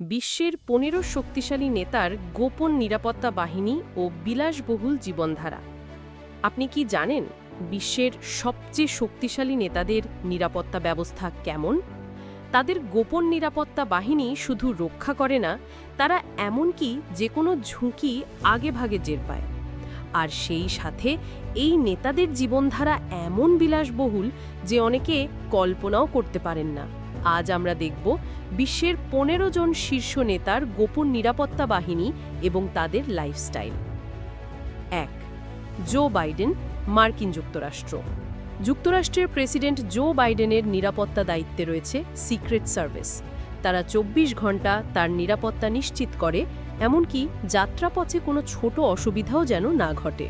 বিশ্বের পনেরো শক্তিশালী নেতার গোপন নিরাপত্তা বাহিনী ও বিলাসবহুল জীবনধারা। আপনি কি জানেন বিশ্বের সবচেয়ে শক্তিশালী নেতাদের নিরাপত্তা ব্যবস্থা কেমন? তাদের গোপন নিরাপত্তা বাহিনী শুধু রক্ষা করে না, তারা এমনকি যে কোনো ঝুঁকি আগেভাগে জের পায়। আর সেই সাথে এই নেতাদের জীবনধারা এমন বিলাসবহুল যে অনেকে কল্পনাও করতে পারেন না। আজ আমরা দেখব বিশ্বের পনেরো জন শীর্ষ নেতার গোপন নিরাপত্তা বাহিনী এবং তাদের লাইফস্টাইল এক, জো বাইডেন, মার্কিন যুক্তরাষ্ট্র। যুক্তরাষ্ট্রের প্রেসিডেন্ট জো বাইডেনের নিরাপত্তা দায়িত্বে রয়েছে সিক্রেট সার্ভিস। তারা চব্বিশ ঘণ্টা তার নিরাপত্তা নিশ্চিত করে, এমনকি যাত্রাপথে কোনো ছোট অসুবিধাও যেন না ঘটে।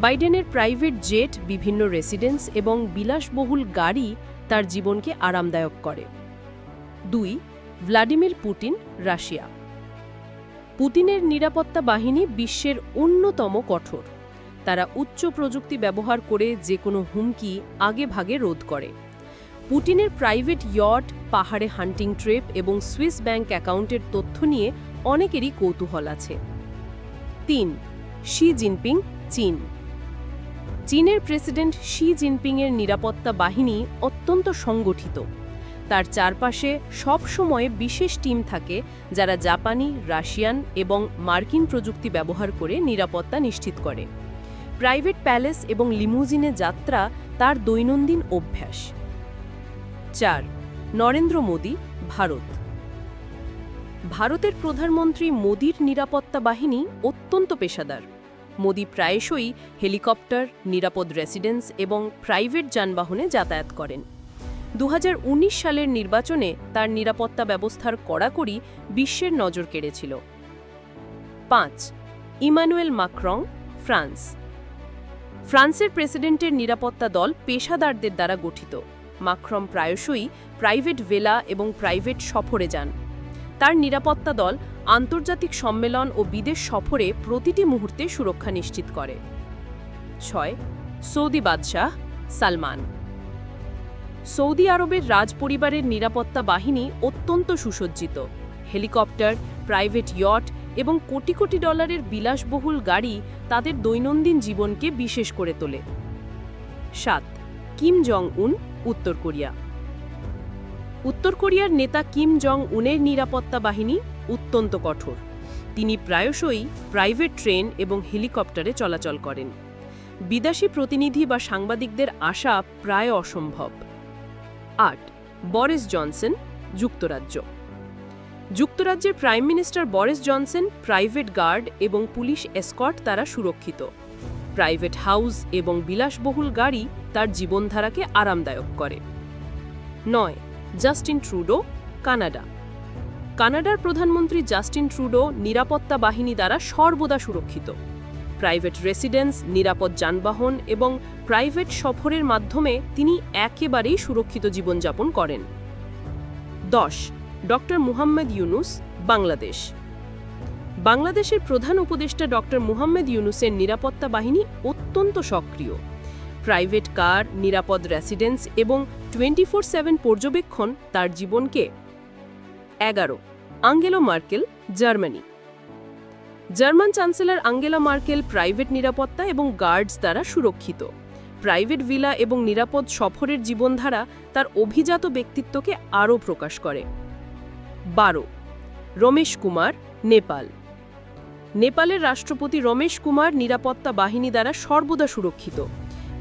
বাইডেনের প্রাইভেট জেট, বিভিন্ন রেসিডেন্স এবং বিলাসবহুল গাড়ি তার জীবনকে আরামদায়ক করে। দুই, ভ্লাদিমির পুতিন, রাশিয়া। পুতিনের নিরাপত্তা বাহিনী বিশ্বের অন্যতম কঠোর। তারা উচ্চ প্রযুক্তি ব্যবহার করে যে কোনো হুমকি আগে ভাগে রোধ করে। পুটিনের প্রাইভেট ইয়ট পাহাড়ে হান্টিং ট্রিপ এবং সুইস ব্যাংক অ্যাকাউন্টের তথ্য নিয়ে অনেকেরই কৌতূহল আছে। তিন, শি জিনপিং, চীন। চীনের প্রেসিডেন্ট শি জিনপিংয়ের নিরাপত্তা বাহিনী অত্যন্ত সংগঠিত। তার চারপাশে সবসময় বিশেষ টিম থাকে যারা জাপানি, রাশিয়ান এবং মার্কিন প্রযুক্তি ব্যবহার করে নিরাপত্তা নিশ্চিত করে। প্রাইভেট প্যালেস এবং লিমুজিনে যাত্রা তার দৈনন্দিন অভ্যাস। চার, নরেন্দ্র মোদী, ভারত। ভারতের প্রধানমন্ত্রী মোদীর নিরাপত্তা বাহিনী অত্যন্ত পেশাদার। মোদী প্রায়শই হেলিকপ্টার, নিরাপদ রেসিডেন্স এবং প্রাইভেট যানবাহনে যাতায়াত করেন। দু হাজার উনিশ সালের নির্বাচনে তার নিরাপত্তা ব্যবস্থার কড়াকড়ি বিশ্বের নজর কেড়েছিল। পাঁচ, ইমানুয়েল মাক্রং, ফ্রান্স। ফ্রান্সের প্রেসিডেন্টের নিরাপত্তা দল পেশাদারদের দ্বারা গঠিত। মাক্রম প্রায়শই প্রাইভেট ভেলা এবং প্রাইভেট সফরে যান। তার নিরাপত্তা দল আন্তর্জাতিক সম্মেলন ও বিদেশ সফরে প্রতিটি মুহূর্তে সুরক্ষা নিশ্চিত করে। ছয়, সৌদি বাদশাহ সালমান। সৌদি আরবের রাজপরিবারের নিরাপত্তা বাহিনী অত্যন্ত সুসজ্জিত। হেলিকপ্টার, প্রাইভেট ইয়ট এবং কোটি কোটি ডলারের বিলাসবহুল গাড়ি তাদের দৈনন্দিন জীবনকে বিশেষ করে তোলে। সাত, কিম জং উন উত্তর কোরিয়া। উত্তর কোরিয়ার নেতা কিম জং উনের নিরাপত্তা বাহিনী অত্যন্ত কঠোর। তিনি প্রায়শই প্রাইভেট ট্রেন এবং হেলিকপ্টারে চলাচল করেন। বিদেশি প্রতিনিধি বা সাংবাদিকদের আসা প্রায় অসম্ভব। আট, বরিস জনসন, যুক্তরাজ্য। যুক্তরাজ্যের prime minister Boris Johnson, private guard এবং পুলিশ এসকর্ট দ্বারা সুরক্ষিত। প্রাইভেট হাউস এবং বিলাসবহুল গাড়ি তার জীবনধারাকে আরামদায়ক করে। নয় জাস্টিন ট্রুডো, কানাডা। কানাডার প্রধানমন্ত্রী জাস্টিন ট্রুডো নিরাপত্তা বাহিনী দ্বারা সর্বদা সুরক্ষিত। প্রাইভেট রেসিডেন্স, নিরাপদ যানবাহন এবং প্রাইভেট সফরের মাধ্যমে তিনি একেবারেই সুরক্ষিত জীবনযাপন করেন। দশ, ডক্টর মুহাম্মদ ইউনুস, বাংলাদেশ। বাংলাদেশের প্রধান উপদেষ্টা ডক্টর মুহাম্মদ ইউনুসের নিরাপত্তা বাহিনী অত্যন্ত সক্রিয়। প্রাইভেট কার, নিরাপদ রেসিডেন্স এবং টোয়েন্টি ফোর সেভেন পর্যবেক্ষণ তার জীবনকে। এগারো, Angelo Merkel, Germany. German chancellor Angela Merkel private নিরাপত্তা এবং গার্ডস দ্বারা সুরক্ষিত। প্রাইভেট ভিলা এবং নিরাপদ সফরের জীবনধারা তার অভিজাত ব্যক্তিত্বকে আরও প্রকাশ করে। বারো, রমেশ কুমার, নেপাল। নেপালের রাষ্ট্রপতি রমেশ কুমার নিরাপত্তা বাহিনী দ্বারা সর্বদা সুরক্ষিত।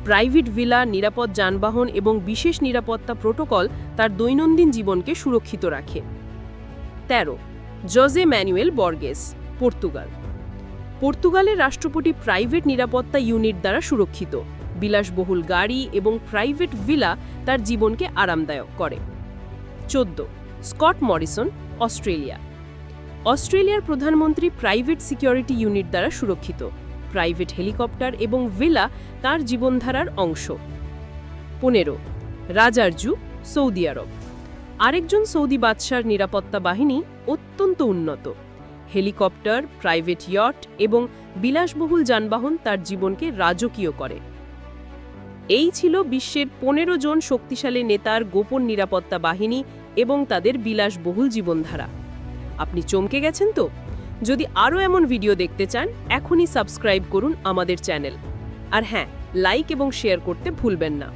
প্রাইভেট ভিলা, নিরাপদ যানবাহন এবং বিশেষ নিরাপত্তা প্রোটোকল তার দৈনন্দিন জীবনকে সুরক্ষিত রাখে। তেরো জজে ম্যানুয়েল বর্গেস, পর্তুগাল। পর্তুগালের রাষ্ট্রপতি প্রাইভেট নিরাপত্তা ইউনিট দ্বারা সুরক্ষিত। বিলাসবহুল গাড়ি এবং প্রাইভেট ভিলা তার জীবনকে আরামদায়ক করে। চোদ্দ, স্কট মরিসন, অস্ট্রেলিয়া। অস্ট্রেলিয়ার প্রধানমন্ত্রী প্রাইভেট সিকিউরিটি ইউনিট দ্বারা সুরক্ষিত। প্রাইভেট হেলিকপ্টার এবং ভিলা তার জীবনধারার অংশ। পনেরো, রাজারজু, সৌদি আরব। আরেকজন সৌদি বাদশার নিরাপত্তা বাহিনী অত্যন্ত উন্নত। হেলিকপ্টার, প্রাইভেট ইয়ট এবং বিলাসবহুল যানবাহন তার জীবনকে রাজকীয় করে। এই ছিল বিশ্বের পনেরো জন শক্তিশালী নেতার গোপন নিরাপত্তা বাহিনী এবং তাদের বিলাসবহুল জীবনধারা। আপনি চমকে গেছেন তো? যদি আরও এমন ভিডিও দেখতে চান, এখনই সাবস্ক্রাইব করুন আমাদের চ্যানেল। আর হ্যাঁ লাইক এবং শেয়ার করতে ভুলবেন না।